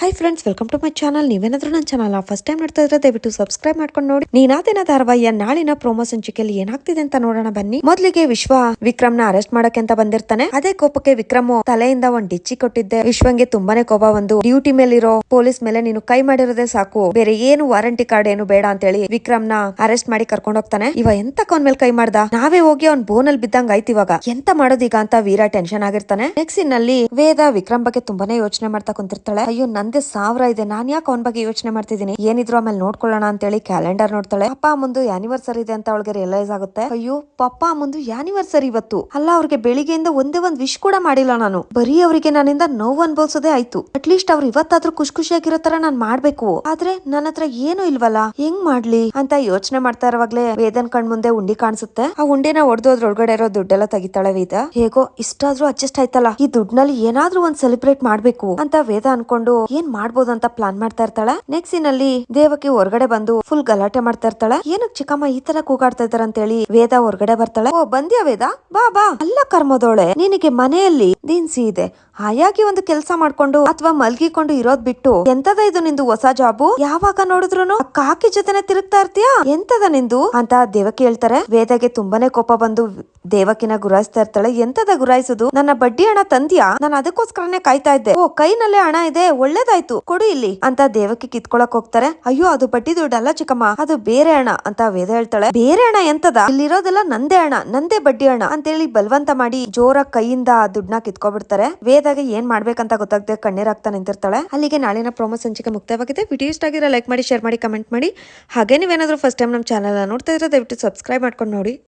Hi friends welcome to my channel ನೀವೇನಾದ್ರೂ ನನ್ನ channel first time ನೋಡ್ತಾ ಇದ್ರೆ ದಯವಿಟ್ಟು ಸಬ್ಸ್ಕ್ರೈಬ್ ಮಾಡ್ಕೊಂಡು ನೋಡಿ. ನೀನಾದಿನ ಧಾರಾವಾಹಿಯ ನಾಳಿನ ಪ್ರೋಮೋ ಸಂಚಿಕೆಯಲ್ಲಿ ಏನಾಗ್ತಿದೆ ಅಂತ ನೋಡೋಣ ಬನ್ನಿ. ಮೊದಲಿಗೆ ವಿಶ್ವ ವಿಕ್ರಮ್ನ ಅರೆಸ್ಟ್ ಮಾಡಕ್ಕೆ ಅಂತ ಬಂದಿರ್ತಾನೆ. ಅದೇ ಕೋಪಕ್ಕೆ ವಿಕ್ರಮ್ ತಲೆಯಿಂದ ಒಂದ್ ಡಿಚ್ಚಿ ಕೊಟ್ಟಿದ್ದೆ. ವಿಶ್ವಂಗೆ ತುಂಬಾನೇ ಕೋಪ ಒಂದು ಡ್ಯೂಟಿ ಮೇಲಿರೋ ಪೊಲೀಸ್ ಮೇಲೆ ನೀನು ಕೈ ಮಾಡಿರೋದೇ ಸಾಕು. ಬೇರೆ ಏನು ವಾರಂಟಿ ಕಾರ್ಡ್ ಏನು ಬೇಡ ಅಂತ ಹೇಳಿ ನ ಅರೆಸ್ಟ್ ಮಾಡಿ ಕರ್ಕೊಂಡು ಹೋಗ್ತಾನೆ. ಇವ ಎಂತ ಅವನ್ ಮೇಲೆ ಕೈ ಮಾಡ್ದ? ನಾವೇ ಹೋಗಿ ಅವ್ನ್ ಬೋನಲ್ಲಿ ಬಿದ್ದಂಗ ಆಯ್ತು ಇವಾಗ. ಎಂತ ಮಾಡೋದೀಗ ಅಂತ ವೀರ ಟೆನ್ಷನ್ ಆಗಿರ್ತಾನೆ. ನೆಕ್ಸ್ಟ್ ಇನ್ನಲ್ಲಿ ವೇದ ವಿಕ್ರಮ್ ಬಗ್ಗೆ ತುಂಬಾನೇ ಯೋಚನೆ ಮಾಡ್ತಾ ಕುಂತಿರ್ತಾಳೆ. ಅಯ್ಯೋ ನಂದೇ ಸಾವಿರ ಇದೆ. ನಾನು ಯಾಕೆ ಅವನ ಬಗ್ಗೆ ಯೋಚನೆ ಮಾಡ್ತಿದ್ದೀನಿ? ಏನಿದ್ರು ಆಮೇಲೆ ನೋಡ್ಕೊಳ್ಳೋಣ ಅಂತ ಹೇಳಿ ಕ್ಯಾಲೆಂಡರ್ ನೋಡ್ತಾಳೆ. ಅಪ್ಪ ಮುಂದೆ ಆನಿವರ್ಸರಿ ಇದೆ ಅಂತ ಅವಳಿಗೆ ರಿಯಲೈಸ್ ಆಗುತ್ತೆ. ಅಯ್ಯೋ, ಪಪ್ಪ ಮುಂದೆ ಆನಿವರ್ಸರಿ ಇವತ್ತು. ಅಲ್ಲ, ಅವ್ರಿಗೆ ಬೆಳಿಗ್ಗೆಯಿಂದ ಒಂದೇ ಒಂದ್ ವಿಶ್ ಕೂಡ ಮಾಡಿಲ್ಲ ನಾನು. ಬರೀ ಅವರಿಗೆ ನನ್ನಿಂದ ನೋವು ಅನ್ಬೋಸೋದೇ ಆಯ್ತು. ಅಟ್ಲೀಸ್ಟ್ ಅವ್ರು ಇವತ್ತಾದ್ರೂ ಖುಷಿ ಖುಷಿಯಾಗಿರೋ ತರ ನಾನ್ ಮಾಡ್ಬೇಕು. ಆದ್ರೆ ನನ್ನ ಹತ್ರ ಏನು ಇಲ್ವಲ್ಲ? ಹೆಂಗ್ ಮಾಡ್ಲಿ? ಅಂತ ಯೋಚನೆ ಮಾಡ್ತಾ ಇರುವಾಗ್ಲೇ ವೇದನ್ ಕಣ್ ಮುಂದೆ ಉಂಡಿ ಕಾಣಿಸುತ್ತೆ. ಆ ಉಂಡಿನ ಹೊಡೆದು ಅದ್ರೊಳಗಡೆ ಇರೋ ದುಡ್ಡೆಲ್ಲ ತೆಗಿತಾಳೆ ವೇದ. ಹೇಗೋ ಇಷ್ಟಾದ್ರೂ ಅಡ್ಜಸ್ಟ್ ಆಯ್ತಲ್ಲ. ಈ ದುಡ್ನಲ್ಲಿ ಏನಾದ್ರೂ ಒಂದ್ ಸೆಲೆಬ್ರೇಟ್ ಮಾಡ್ಬೇಕು ಅಂತ ವೇದ ಅನ್ಕೊಂಡು ಏನ್ ಮಾಡ್ಬೋದು ಅಂತ ಪ್ಲಾನ್ ಮಾಡ್ತಾ ಇರ್ತಾಳೆ? ನೆಕ್ಸ್ಟ್ನಲ್ಲಿ ದೇವಕಿ ಹೊರಗಡೆ ಬಂದು ಫುಲ್ ಗಲಾಟೆ ಮಾಡ್ತಾ ಇರ್ತಾಳೆ. ಏನಕ್ ಚಿಕ್ಕಮ್ಮ ಈ ತರ ಕೂಗಾಡ್ತಾ ಇದಾರ ಅಂತ ಹೇಳಿ ವೇದ ಹೊರಗಡೆ ಬರ್ತಾಳೆ. ಓ, ಬಂದ್ಯಾ ವೇದ? ಬಾ ಬಾ. ಅಲ್ಲ ಕರ್ಮದೋಳೆ, ನಿನಗೆ ಮನೆಯಲ್ಲಿ ದಿನ್ಸಿ ಇದೆ. ಹಾಯಾಗಿ ಒಂದು ಕೆಲಸ ಮಾಡ್ಕೊಂಡು ಅಥವಾ ಮಲ್ಗಿಕೊಂಡು ಇರೋದ್ ಬಿಟ್ಟು ಎಂತದ ಇದು ನಿಂದು ಹೊಸ ಜಾಬು? ಯಾವಾಗ ನೋಡಿದ್ರು ಕಾಕಿ ಜೊತೆನೆ ತಿರುಗ್ತಾ ಇರ್ತೀಯ? ಎಂತದ ನಿಂದು? ಅಂತ ದೇವಕಿ ಹೇಳ್ತಾರೆ. ವೇದಗೆ ತುಂಬಾನೇ ಕೋಪ ಬಂದು ದೇವಕಿನ ಗುರಾಯಿಸ್ತಾ ಇರ್ತಾಳೆ. ಎಂತದ ಗುರಾಯಿಸುದು? ನನ್ನ ಬಡ್ಡಿ ಹಣ ತಂದ್ಯಾ? ನಾನು ಅದಕ್ಕೋಸ್ಕರನೇ ಕಾಯ್ತಾ ಇದ್ದೆ. ಓ, ಕೈನಲ್ಲೇ ಹಣ ಇದೆ. ಒಳ್ಳೇದಾಯ್ತು. ಕೊಡು ಇಲ್ಲಿ. ಅಂತ ದೇವಕ್ಕೆ ಕಿತ್ಕೊಳಕ್ ಹೋಗ್ತಾರೆ. ಅಯ್ಯೋ, ಅದು ಬಡ್ಡಿ ದುಡ್ಡಲ್ಲ ಚಿಕ್ಕಮ್ಮ. ಅದು ಬೇರೆ ಹಣ ಅಂತ ವೇದ ಹೇಳ್ತಾಳೆ. ಬೇರೆ ಹಣ ಎಂತದ? ಇಲ್ಲಿರೋದೆಲ್ಲ ನಂದೇ ಹಣ, ನಂದೇ ಬಡ್ಡಿ ಹಣ ಅಂತೇಳಿ ಬಲವಂತ ಮಾಡಿ ಜೋರ ಕೈಯಿಂದ ಆ ದುಡ್ಡನ್ನ ಕಿತ್ಕೊಬಿಡ್ತಾರೆ. ವೇದಾಗೆ ಏನ್ ಮಾಡ್ಬೇಕಂತ ಗೊತ್ತಾಗದೆ ಕಣ್ಣೀರಾಗ್ತಾ ನಿಂತಿರ್ತಾಳೆ. ಅಲ್ಲಿಗೆ ನಾಳಿನ ಪ್ರೋಮೋ ಸಂಚಿಕೆ ಮುಕ್ತವಾಗಿದೆ. ವಿಡಿಯೋ ಇಷ್ಟ ಆಗಿರೋ ಲೈಕ್ ಮಾಡಿ ಶೇರ್ ಮಾಡಿ ಕಮೆಂಟ್ ಮಾಡಿ. ಹಾಗೆ ನೀವೇನಾದ್ರೂ ಫಸ್ಟ್ ಟೈಮ್ ನಮ್ಮ ಚಾನಲ್ ನೋಡ್ತಾ ಇದ್ರೆ ದಯವಿಟ್ಟು ಸಬ್ಸ್ಕ್ರೈಬ್ ಮಾಡ್ಕೊಂಡು ನೋಡಿ.